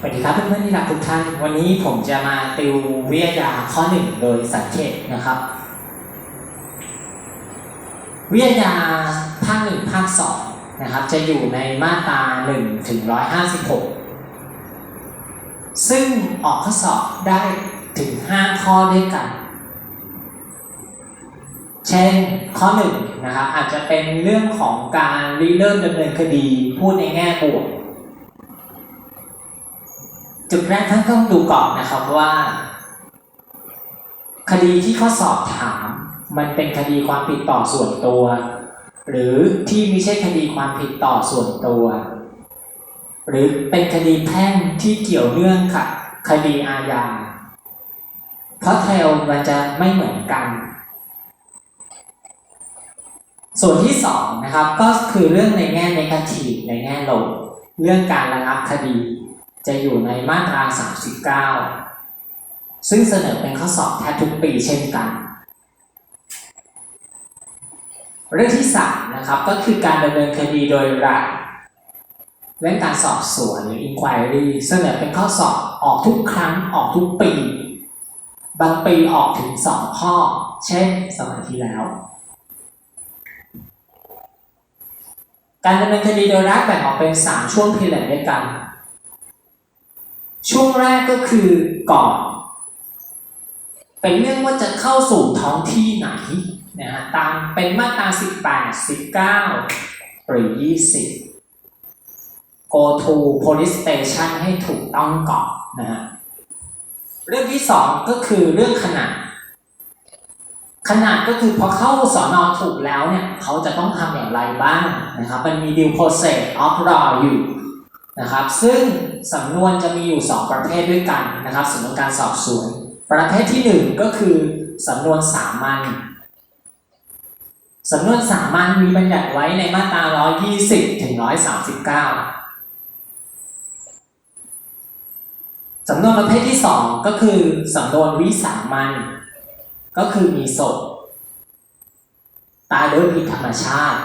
สวัสดีครับเพื่อนๆที่รักทุกท่าน วันนี้ผมจะมาติววิทยาข้อหนึ่งโดยสังเกตนะครับ วิทยาภาคหนึ่งภาคสองนะครับ จะอยู่ในมาตราหนึ่งถึงร้อยห้าสิบหกซึ่งออกข้อสอบได้ถึงห้าข้อด้วยกัน เช่นข้อหนึ่งนะครับอาจจะเป็นเรื่องของการริเริ่มดำเนินคดีพูดในแง่บวก จุดแรกท่านต้องดูก่อนนะครับว่า คดีที่ข้อสอบถาม มันเป็นคดีความผิดต่อส่วนตัว หรือที่ไม่ใช่คดีความผิดต่อส่วนตัว หรือเป็นคดีแพ่งที่เกี่ยวเนื่องกับคดีอาญาเพราะเทลมันจะไม่เหมือนกัน ส่วนที่สองนะครับก็คือเรื่องในแง่ในกทีในแง่ลบเรื่องการระงับคดี จะอยู่ในมาตรา 39 ซึ่งเสนอเป็นข้อสอบแทบทุกปีเช่นกัน เรื่องที่ 3 นะครับก็คือการดำเนินคดีโดยรัฐเรื่องการสอบสวนหรือ inquiry เสนอเป็นข้อสอบออกทุกครั้งออกทุกปี บางปีออกถึง 2 ข้อ เช่นสมัยที่แล้ว การดำเนินคดีโดยรัฐแบ่งออกเป็น 3 ช่วงพีเรียดด้วยกัน ช่วงแรกก็คือก่อน เป็นเรื่องว่าจะเข้าสู่ท้องที่ไหนนะฮะตามเป็นมาตรา18 19 หรือ 20 go to police station ให้ถูกต้องก่อนนะฮะเรื่องที่2ก็คือเรื่องขนาด ขนาดก็คือพอเข้าสอนอถูกแล้วเนี่ย เขาจะต้องทำอย่างไรบ้างนะครับ มันมี due process of law อยู่ นะครับ ซึ่งสำนวนจะมีอยู่ 2 ประเภทด้วยกันนะครับสำนวนการสอบสวน ประเภทที่ 1 ก็คือสำนวนสามัญสำนวนสามัญมีบัญญัติไว้ในมาตรา 120 ถึง 139 สำนวนประเภทที่ 2 ก็คือสำนวนวิสามัญก็คือมีศพตายโดยผิดธรรมชาติ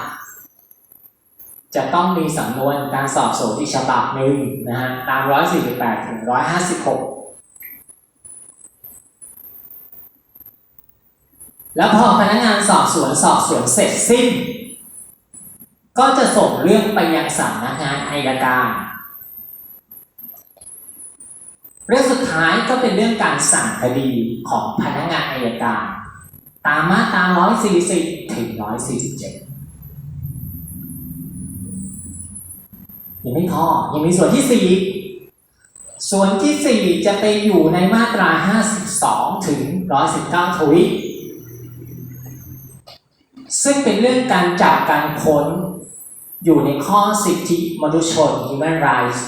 จะต้องมีสำนวนการสอบสวนอีกฉบับหนึ่งนะฮะตาม 148 ถึง 156แล้วพอพนักงานสอบสวนสอบสวนเสร็จสิ้น ก็จะส่งเรื่องไปยังสำนักงานอายการ เรื่องสุดท้ายก็เป็นเรื่องการสั่งคดีของพนักงานอายการ ตามมาตรา140 ถึง 147 ยังไม่พอ ยังมีส่วนที่4ส่วนที่4จะไปอยู่ในมาตรา 52 ถึง 119 ทวีซึ่งเป็นเรื่องการจับการค้นอยู่ในข้อสิทธิมนุษยชน human rights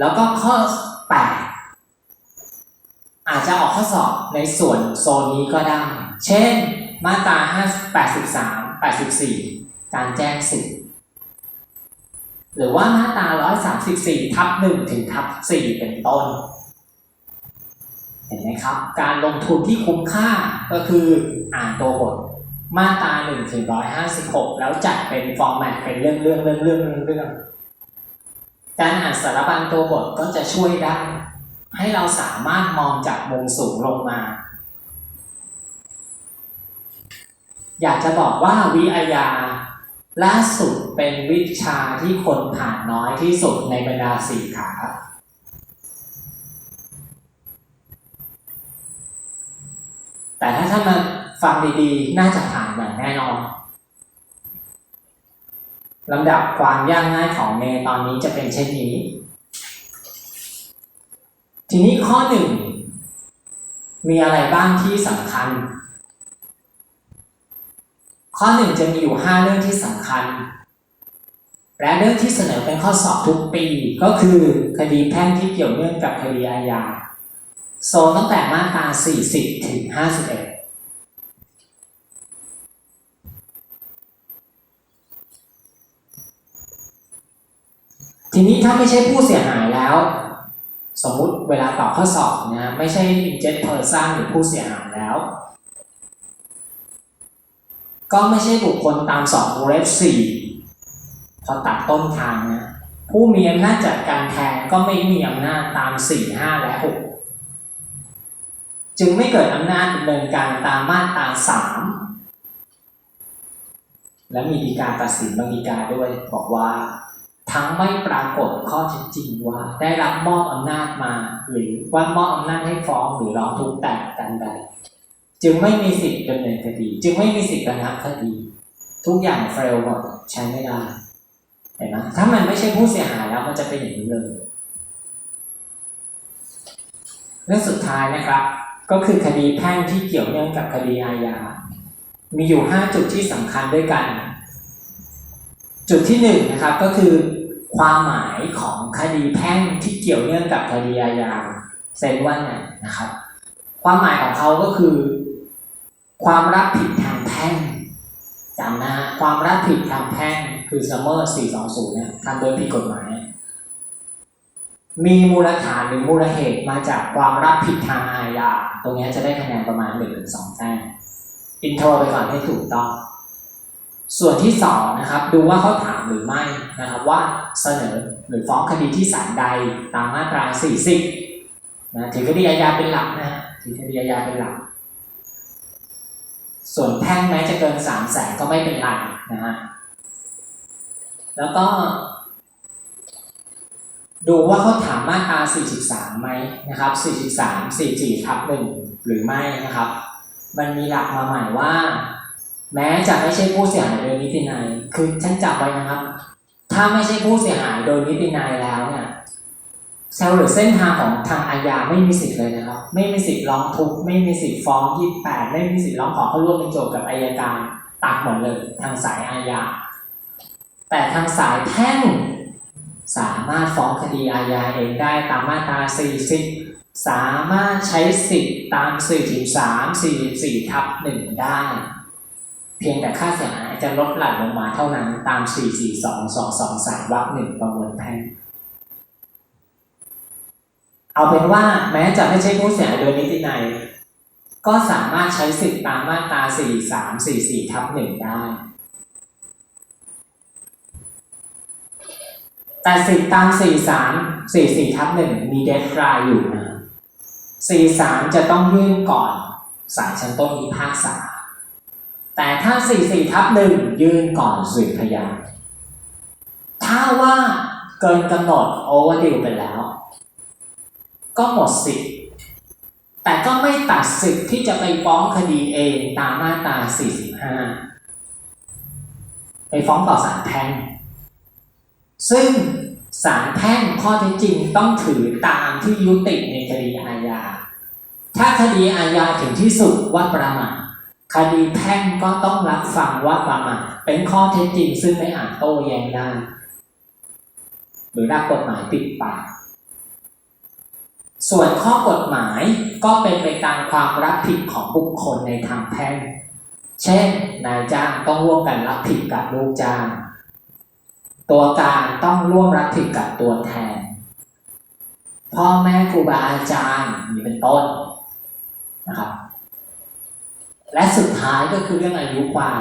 แล้วก็ข้อ 8 อาจจะออกข้อสอบในส่วนโซนนี้ก็ได้ เช่น มาตรา 5 83 84 การแจ้งสิทธิ์หรือว่ามาตรา134ทับ1ถึงทับ4เป็นต้น เห็นไหมครับ การลงทุนที่คุ้มค่าก็คืออ่านตัวบทมาตรา1ถึง156 แล้วจัดเป็นฟอร์แมตเป็นเรื่องเรื่องเรื่องเรื่องเรื่องเรื่องการอ่านสารบัญตัวบทก็จะช่วยได้ ให้เราสามารถมองจากมุมสูงลงมา อยากจะบอกว่าวิทยา ล่าสุดเป็นวิชาที่คนผ่านน้อยที่สุดในบรรดาสี่ขาแต่ถ้าท่านมาฟังดีๆ น่าจะผ่านอย่างแน่นอนลำดับความยากง่ายของเมตอนนี้จะเป็นเช่นนี้ ทีนี้ข้อหนึ่งมีอะไรบ้างที่สำคัญ ข้อหนึ่งจะมีอยู่ 5 เรื่องที่สำคัญ และเรื่องที่เสนอเป็นข้อสอบทุกปี ก็คือคดีแพ่งที่เกี่ยวเนื่องกับคดีอาญาโซนตั้งแต่มาตรา 40 ถึง 51ทีนี้ถ้าไม่ใช่ผู้เสียหายแล้ว สมมุติเวลาตอบข้อสอบนะไม่ใช่ inject person หรือผู้เสียหายแล้ว ก็ไม่ใช่บุคคลตาม2วงเล็บ4พอตัดต้นทางนะผู้มีอำนาจจัดการแทนก็ไม่มีอำนาจตามสี่ห้าและหกจึงไม่เกิดอำนาจดำเนินการตามมาตราสามและมีดีกาตัดสินบางดีกาด้วยบอกว่า ทั้งไม่ปรากฏข้อเท็จจริงว่า ได้รับมอบอำนาจมา หรือว่ามอบอำนาจให้ฟ้องหรือร้องทุกข์แต่กันใด จึงไม่มีสิทธิ์ดำเนินคดี จึงไม่มีสิทธิ์ระงับคดี ทุกอย่างเฟลหมดใช้ไม่ได้เห็นไหมถ้ามันไม่ใช่ผู้เสียหายแล้วมันจะเป็นอย่างนี้เลยเรื่องสุดท้ายนะครับ ก็คือคดีแพ่งที่เกี่ยวเนื่องกับคดีอาญา มีอยู่ 5 จุดที่สำคัญด้วยกัน จุดที่1นงนะครับก็คือ ความหมายของคดีแพ่งที่เกี่ยวเนื่องกับคดีอาญาเซนว่าไงนะครับ ความหมายของเขาก็คือ ความรับผิดทางแพ่งจำนะความรับผิดทางแพ่งคือซัมเมอร์420เนี่ยทำโดยผิดกฎหมาย มีมูลฐานหรือมูลเหตุมาจากความรับผิดทางอาญาตรงนี้จะได้คะแนนประมาณ1นถึงสองแต้มอินโทรไปก่อนให้ถูกต้อง ส่วนที่สองนะครับดูว่าเขาถามหรือไม่นะครับว่าเสนอหรือฟ้องคดีที่ศาลใดตามมาตรา 40นะถือคดีอาญาเป็นหลักนะฮะถือคดีอาญาเป็นหลัก ส่วนแพ่งแม้จะเกินสามแสนก็ไม่เป็นไรนะฮะแล้วก็ ดูว่าเขาถามมาตรา43ไหมนะครับ 43 44ทับหนึ่งหรือไม่นะครับ มันมีหลักมาใหม่ว่า แม้จะไม่ใช่ผู้เสียหายโดยนิตินัยคือฉันจับไว้นะครับ ถ้าไม่ใช่ผู้เสียหายโดยนิตินัยแล้ว เนี่ยเซลหรือเส้นทางของทางอาญาไม่มีสิทธิ์เลยนะครับ ไม่มีสิทธิ์ร้องทุกข์ไม่มีสิทธิ์ฟ้อง28ไม่มีสิทธิ์ร้องขอเข้าร่วมเป็นโจทย์กับอายการตัดหมดเลยทางสายอาญาแต่ทางสายแพ่งสามารถฟ้องคดีอาญาเองได้ตามมาตรา40 สามารถใช้สิทธิ์ตาม 43 44ทับ1ได้ เพียงแต่ค่าเสียหายจะลดหลั่นลงมาเท่านั้นตาม 442 223วรรคหนึ่งประมวลแพ่ง เอาเป็นว่าแม้จะไม่ใช่ผู้เสียหายโดยนิตินัยก็สามารถใช้สิทธิ์ตามมาตรา 43 44ทับ1ได้ แต่สิทธิ์ตาม 43 44ทับ1มีเดทไลน์อยู่นะ 43 จะต้องยื่นก่อนศาลชั้นต้นพิพากษา แต่ถ้า 44ทับ1ยื่นก่อนสืบพยานถ้าว่าเกินกำหนดโอเวอร์ดิวไปแล้ว ก็หมดสิทธิ์แต่ก็ไม่ตัดสิทธิ์ที่จะไปฟ้องคดีเองตามมาตรา 45 ไปฟ้องต่อศาลแพ่งซึ่งศาลแพ่งข้อเท็จจริงต้องถือตามที่ยุติในคดีอาญา ถ้าคดีอาญาถึงที่สุดว่าประมาทคดีแพ่งก็ต้องรับฟังว่าประมาทเป็นข้อเท็จจริงซึ่งไม่อาจโต้แย้งได้ หรือรักกฎหมายปิดปาก ส่วนข้อกฎหมายก็เป็นไปตามความรับผิดของบุคคลในทางแพ่ง เช่น นายจ้างต้องร่วมกันรับผิดกับลูกจ้าง ตัวการต้องร่วมรับผิดกับตัวแทน พ่อแม่ครูบาอาจารย์มีเป็นต้นนะครับ และสุดท้ายก็คือเรื่องอายุความ